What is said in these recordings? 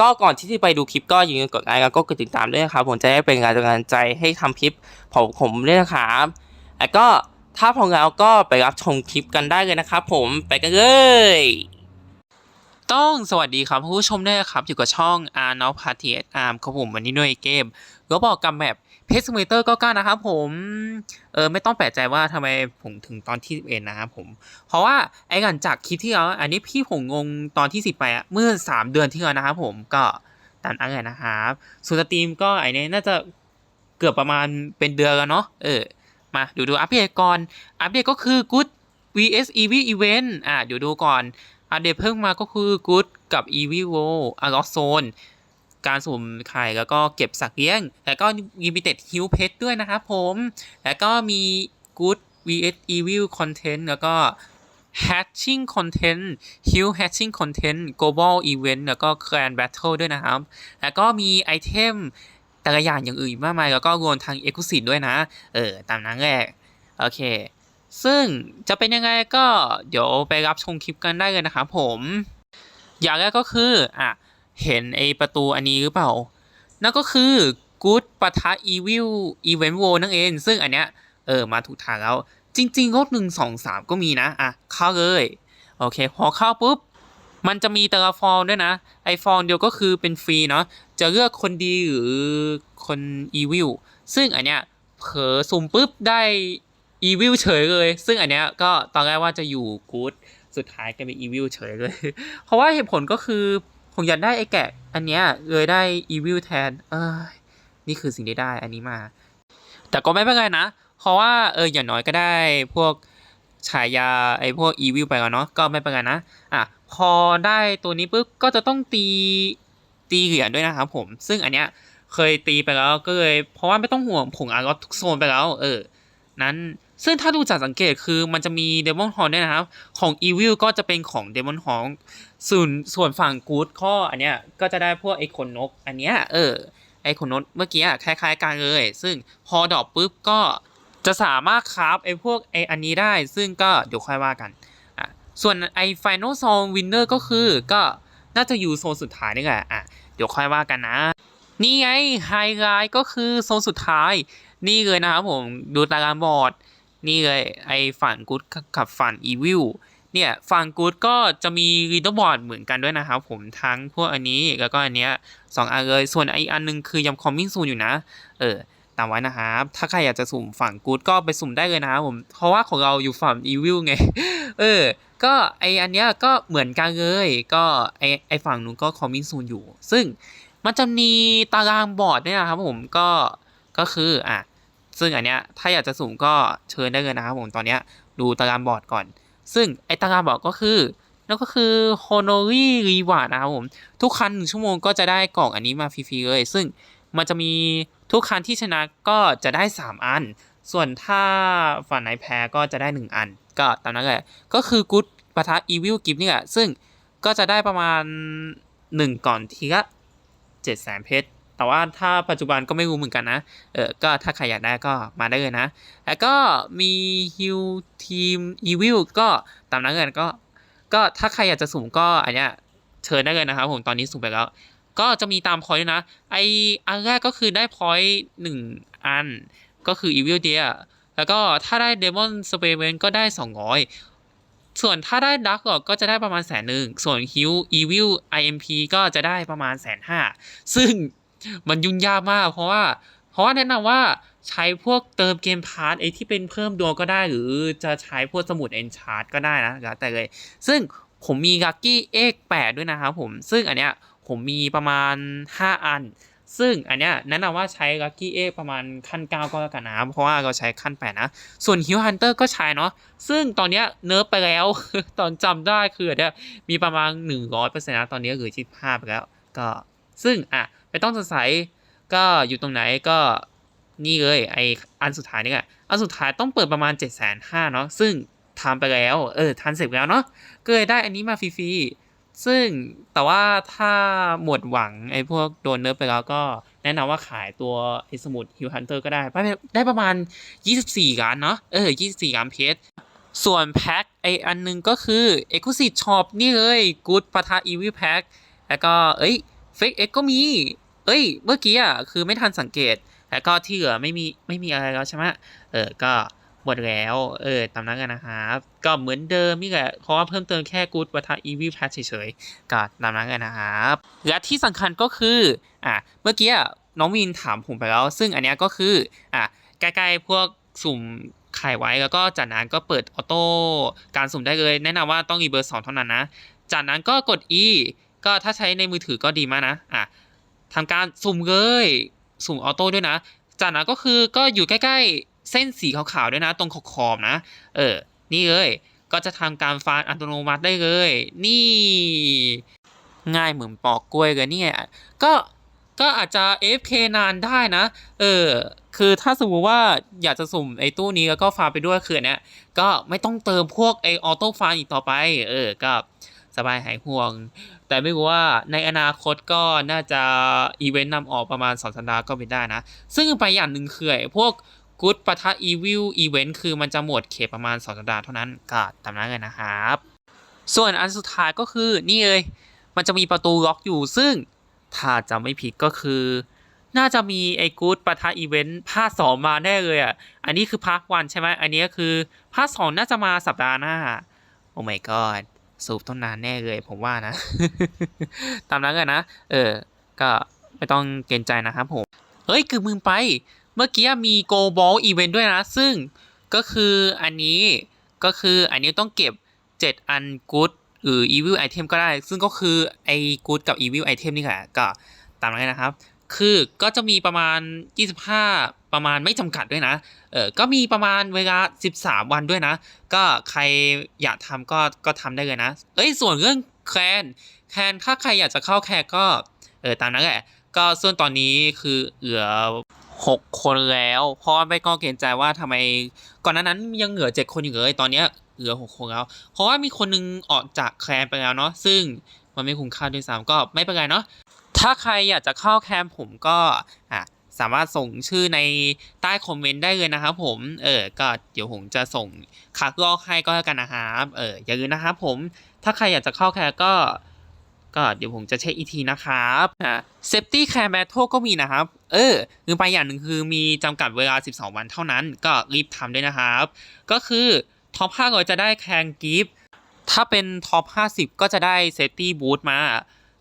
ก็ก่อนที่จะไปดูคลิปก็อย่าลืมกดไลค์แล้วก็กดติดตามด้วยนะครับผมจะได้เป็นกำลังใจให้ทำคลิปของผมด้วยนะครับแล้วก็ถ้าพร้อมแล้วก็ไปรับชมคลิปกันได้เลยนะครับผมไปกันเลย ต้องสวัสดีครับผู้ชมด้วยนะครับ อยู่กับช่อง R n o p a t i a r m ครับผมวันนี้ด้วยเกมก็บอกกับแมปเพสเมเตอร์ก็ก้านะครับผมเออไม่ต้องแปลกใจว่าทำไมผมถึงตอนที่11นะครับผม เพราะว่าไอ้หลังจากคลิปที่แล้วอันนี้พี่ผมงงตอนที่10ไปอะเมื่อ3เดือนที่แล้วนะครับผมก็ตามนั้นเลยนะครับส่วนสตรีมก็ไอ้นี้น่าจะเกือบประมาณเป็นเดือนแล้วเนาะเออมาดูดูอัปเดตก่อนอัปเดตก็คือ Good vs EV Event อะเดี๋ยวดูก่อน อัปเดตเพิ่มมาก็คือ Good กับ e v i v o a l o s Zone การสุ่มไข่แล้วก็เก็บสักเลี้ยง แล้วก็ Limited Hill Pet ด้วยนะครับผม แล้วก็มี Good vs Evil Content แล้วก็ Hatching Content Hill Hatching Content Global Event แล้วก็ Grand Battle ด้วยนะครับ แล้วก็มีไอเทมแต่ละอย่างอย่างอื่นมากมาย แล้วก็รวมทาง Exclusive ด้วยนะ เออ ตามนั้นแหละ โอเค ซึ่งจะเป็นยังไงก็เดี๋ยวไปรับชมคลิปกันได้เลยนะครับผม อย่างแรกก็คืออะเห็นไอประตูอันนี้หรือเปล่า นั่นก็คือ Good ปะทะ Evil Event World นั่นเอง ซึ่งอันเนี้ยเออมาถูกทางแล้ว จริงๆรถหนึ่งสองสามก็มีนะ อะ เข้าเลย โอเค พอเข้าปุ๊บ มันจะมีแต่ละฟองด้วยนะ ไอฟองเดียวก็คือเป็นฟรีเนาะจะเลือกคนดีหรือคนอีวิลซึ่งอันเนี้ยเผลอสุ่มปุ๊บได้ อีวิลเฉยเลย ซึ่งอันเนี้ยก็ตอนแรกว่าจะอยู่กู๊ดสุดท้ายกลายเป็นอีวิลเฉยเลย เพราะว่าเหตุผลก็คือ ผมอยากได้ไอ้แกะ อันเนี้ยเลยได้อีวิลแทน เอ้ยนี่คือสิ่งที่ได้อันนี้มา แต่ก็ไม่เป็นไรนะ เพราะว่าเอออย่างน้อยก็ได้พวกฉายาไอ้พวกอีวิลไปแล้วเนาะก็ไม่เป็นไรนะอะพอได้ตัวนี้ปุ๊บก็จะต้องตีตีเหรียญด้วยนะครับผม ซึ่งอันเนี้ยเคยตีไปแล้วก็เลยเพราะว่าไม่ต้องห่วงผงอารอตทุกโซนไปแล้ว เออ นั้น ซึ่งถ้าดูจากสังเกตคือมันจะมีเดมอนฮอร์ด้วยนะครับ ของ Evil ก็จะเป็นของเดมอนฮอร์ส่วนส่วนฝั่งกู๊ดข้ออันเนี้ยก็จะได้พวกไอ้ขนนก อันเนี้ยเออไอ้ขนนกเมื่อกี้คล้ายๆกันเลย ซึ่งพอดอกปุ๊บก็จะสามารถคราฟไอ้พวกไอ้อันนี้ได้ ซึ่งก็เดี๋ยวค่อยว่ากันอะส่วนไอ้ Final Zone Winner ก็คือก็น่าจะอยู่โซนสุดท้ายนี่แหละอะเดี๋ยวค่อยว่ากันนะ นี่ไงไฮไลท์ก็คือโซนสุดท้าย นี่เลยนะครับผมดูตารางบอร์ด นี่เลยไอ้ฝั่งกู๊ดกับฝั่งอีวิลเนี่ยฝั่งกู๊ดก็จะมีรีดบอร์ดเหมือนกันด้วยนะครับผมทั้งพวกอันนี้แล้วก็อันเนี้ยสองอันเลยส่วนไอ้อันนึงคือยังคอมมิ่งซูนอยู่นะ เออตามไว้นะครับถ้าใครอยากจะสุ่มฝั่งกู๊ดก็ไปสุ่มได้เลยนะครับผมเพราะว่าของเราอยู่ฝั่งอีวิลไง เออ ก็ไออันเนี้ยก็เหมือนกันเลย ก็ไอไอฝั่งนู้นก็คอมมิ่งซูนอยู่ ซึ่งมันจะมีตารางบอร์ดเนี่ยนะครับผมก็ก็คืออะ ซึ่งอันเนี้ยถ้าอยากจะสุ่มก็เชิญได้เลยนะครับผมตอนเนี้ยดูตารางบอร์ดก่อน ซึ่งไอตารางบอร์ดก็คือนั่นก็คือ Honori Reward นะครับผม ทุกคันหนึ่งชั่วโมงก็จะได้กล่องอันนี้มาฟรีๆเลย ซึ่งมันจะมีทุกคันที่ชนะก็จะได้ 3 อัน ส่วนถ้าฝั่งไหนแพ้ก็จะได้ 1 อัน ก็ตามนั้นแหละ ก็คือ Good ปะทะ Evil Gift นี่แหละซึ่งก็จะได้ประมาณ 1 ก่อนทีละ7แสนเพชร แต่ว่าถ้าปัจจุบันก็ไม่รู้เหมือนกันนะ เออ ก็ถ้าใครอยากได้ก็มาได้เลยนะ แล้วก็มีฮิลทีมอีวิลก็ตามนั้นเลยก็ ก็ถ้าใครอยากจะสุ่มก็อันเนี้ยเชิญได้เลยนะครับผมตอนนี้สุ่มไปแล้ว ก็จะมีตามพอยต์นะ ไออันแรกก็คือได้พอยต์หนึ่งอัน ก็คือ Evil d e a แล้วก็ถ้าได้ Demon s p a m e n ก็ได้200ส่วนถ้าได้ Dark Lord ก็จะได้ประมาณแสนหนึ่ง ส่วน Hill Evil IMP ก็จะได้ประมาณแสนห้า ซึ่ง มันยุ่งยากมากเพราะว่า เพราะว่าแนะนำว่าใช้พวกเติมเกมพาร์ทไอที่เป็นเพิ่มดวงก็ได้ หรือจะใช้พวกสมุดเอนชาร์ก็ได้นะแล้วแต่เลย ซึ่งผมมีลักกี้เอกแปดด้วยนะครับผม ซึ่งอันเนี้ยผมมีประมาณ 5 อัน ซึ่งอันเนี้ยแนะนำว่าใช้ลัคกี้เอกประมาณขั้น 9 ก็แล้วกันนะ เพราะว่าเราใช้ขั้น 8 นะ ส่วนฮิวฮันเตอร์ก็ใช้เนาะ ซึ่งตอนเนี้ยเนิร์ฟไปแล้ว ตอนจำได้คืออันเนี้ยมีประมาณ 100%นะ ตอนนี้เหลือ 15 ไปแล้ว ก็ ซึ่งอะ ไม่ต้องสงสัยก็อยู่ตรงไหนก็นี่เลยไออันสุดท้ายนี่แหละอันสุดท้ายต้องเปิดประมาณ 7 5 0 0 0เนาะซึ่งทำไปแล้วเออทันเสร็จแล้วเนาะก็เลยได้อันนี้มาฟรีๆซึ่งแต่ว่าถ้าหมดหวังไอ้พวกโดนเนิร์ฟไปแล้วก็แนะนำว่าขายตัวไอ้สมุดฮิวฮันเตอร์ก็ได้ได้ประมาณ 24ล้านเนาะเออ 24ล้านเพชรส่วนแพ็คไออันหนึงก็คือ e x c l u s i v e Shop นี่เลยกูดปะทะ Evil Pack แล้วก็เอ้ย Fake X ก็มี เอ้ย เมื่อกี้อะคือไม่ทันสังเกต แล้วก็ที่เหลือไม่มีไม่มีอะไรแล้วใช่ไหมเออ ก็หมดแล้ว เออ ตามนั้นกันนะครับก็เหมือนเดิมนี่แหละเพราะว่าเพิ่มเติมแค่กูดปะทะ Evil Pack เฉยๆ ก็ตามนั้นกันนะครับ และที่สำคัญก็คือ อะ เมื่อกี้อะน้องวินถามผมไปแล้ว ซึ่งอันเนี้ยก็คือ อะ ใกล้ๆ พวกสุ่มไข่ไว้ แล้วก็จากนั้นก็เปิดออโต้การสุ่มได้เลย แนะนำว่าต้องมีเบอร์สองเท่านั้นนะ จากนั้นก็กด E ก็ถ้าใช้ในมือถือก็ดีมากนะอะทำการสุ่มเลยสุ่มออโต้ด้วยนะ จากนั้นก็คือก็อยู่ใกล้ๆเส้นสีขาวๆด้วยนะ ตรงขอบๆนะ เออ นี่เลย ก็จะทำการฟานอัตโนมัติได้เลย นี่ ง่ายเหมือนปอกกล้วยเลยเนี่ย ก็ก็อาจจะ AFK นานได้นะ เออ คือถ้าสมมติว่าอยากจะสุ่มไอ้ตู้นี้แล้วก็ฟาร์มไปด้วยคืออนเนี้ยก็ไม่ต้องเติมพวกไอออโต้ฟาร์มอีกต่อไป เออ ก็ สบายหายห่วง แต่ไม่รู้ว่าในอนาคตก็น่าจะอีเวนต์นำออกประมาณ 2 สัปดาห์ก็เป็นได้นะ ซึ่งไปอย่างหนึ่งคือไอ้พวกกู๊ดปะทะอีวิลอีเวนต์คือมันจะหมดเขตประมาณ 2 สัปดาห์เท่านั้นก็ตามนั้นเลยนะครับ ส่วนอันสุดท้ายก็คือนี่เลย มันจะมีประตูล็อกอยู่ ซึ่งถ้าจำไม่ผิดก็คือ น่าจะมีไอ้กู๊ดปะทะอีเวนต์ภาคสองมาแน่เลยอะ อันนี้คือภาควันใช่ไหม อันนี้ก็คือภาคสองน่าจะมาสัปดาห์หน้า โอ้ my god สูบต้นนานแน่เลยผมว่านะ ตามนั้นกันนะ เออ ก็ไม่ต้องเกรงใจนะครับผมเฮ้ย คือมึงไป เมื่อกี้มีโกบอลอีเวนต์ด้วยนะ ซึ่งก็คืออันนี้ก็คืออันนี้ต้องเก็บ 7 อันกู๊ดหรือ evil item ก็ได้ ซึ่งก็คือไอกู๊ดกับ evil item นี่แหละก็ตามนั้นนะครับ คือก็จะมีประมาณ 25 ประมาณไม่จำกัดด้วยนะ เออก็มีประมาณเวลา 13 วันด้วยนะ ก็ใครอยากทำก็ก็ทำได้เลยนะ เอ้ยส่วนเรื่องแคนแคนถ้าใครอยากจะเข้าแคนก็เออตามนั้นแหละ ก็ส่วนตอนนี้คือเหลือ 6 คนแล้ว เพราะไม่ก็เกรงใจว่าทำไม ก่อนหน้านั้นยังเหลือ 7 คนอยู่เลย ตอนเนี้ยเหลือ 6 คนแล้ว เพราะว่ามีคนนึงออกจากแคลนไปแล้วเนาะซึ่งมันไม่คุ้มค่าด้วยซ้ำก็ไม่เป็นไรเนาะ ถ้าใครอยากจะเข้าแคมป์ผมก็อะสามารถส่งชื่อในใต้คอมเมนต์ได้เลยนะครับผม เออ ก็เดี๋ยวผมจะส่งคัดลอกให้ก็แล้วกันนะครับ เออ อย่าลืมนะครับผม ถ้าใครอยากจะเข้าแคร์ก็ ก็เดี๋ยวผมจะเช็คอีกทีนะครับอ่าเซฟตี้แคร์แบทเทิลก็มีนะครับ เออลืมไปอย่างหนึ่งคือมีจำกัดเวลา 12 วันเท่านั้น ก็รีบทำด้วยนะครับ ก็คือท็อป5จะได้แคนกิฟต์ถ้าเป็นท็อป 50 ก็จะได้เซฟตี้บูทมา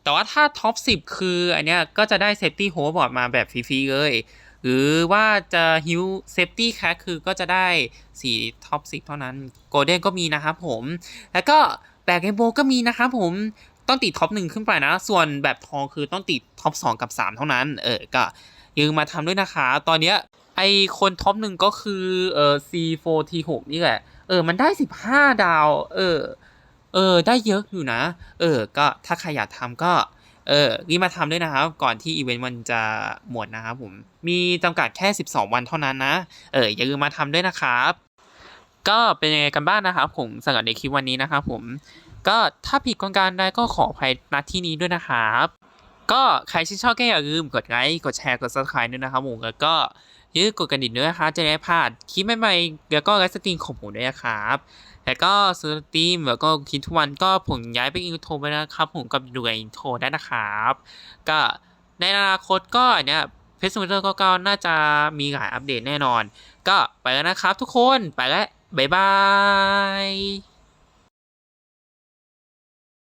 แต่ว่าถ้าท็อป 10 คืออันเนี้ยก็จะได้เซฟตี้โฮบอร์ดมาแบบฟรีๆเลย หรือว่าจะฮิวเซฟตี้แค t คือก็จะได้สีท็อป 10 เท่านั้นโกลเด้นก็มีนะครับผม แล้วก็แบบเรนโบก็มีนะครับผมต้องติดท็อปหนึ่งขึ้นไปนะ ส่วนแบบทองคือต้องติดท็อป 2 กับ 3 เท่านั้น เออ ก็ยืมมาทำด้วยนะคะ ตอนเนี้ยไอคนท็อปหนึ่งก็คือเออ C4T6 นี่แหละ เออ มันได้ 15 ดาว เออ เออได้เยอะอยู่นะ เออ ก็ถ้าใครอยากทำก็เออรีบมาทำด้วยนะครับ ก่อนที่อีเวนต์มันจะหมดนะครับผม มีจำกัดแค่ 12 วันเท่านั้นนะ เออ อย่าลืมมาทำด้วยนะครับ ก็เป็นยังไงกันบ้างนะครับผมสำหรับในคลิปวันนี้นะครับผม ก็ถ้าผิดกลการใดก็ขออภัยณที่นี้ด้วยนะครับ ก็ใครที่ชอบก็อย่าลืมกดไลค์ กดแชร์ กด subscribe ด้วยนะครับผมแล้วก็อย่าลืมกดกระดิ่งด้วยนะครับจะได้พลาดคลิปใหม่ๆแล้วก็ไลฟ์สตรีมของผมด้วยนะครับ แต่ก็สตรีมแล้วก็คิดทุกวันก็ผมย้ายไปอินโทรไปนะครับ ผมก็ดูอินโทรได้นะครับ ก็ในอนาคตก็เนี่ยเพจสมิเตอร์ก็น่าจะมีหลายอัปเดตแน่นอน ก็ไปแล้วนะครับทุกคนไปแล้วบ๊ายบาย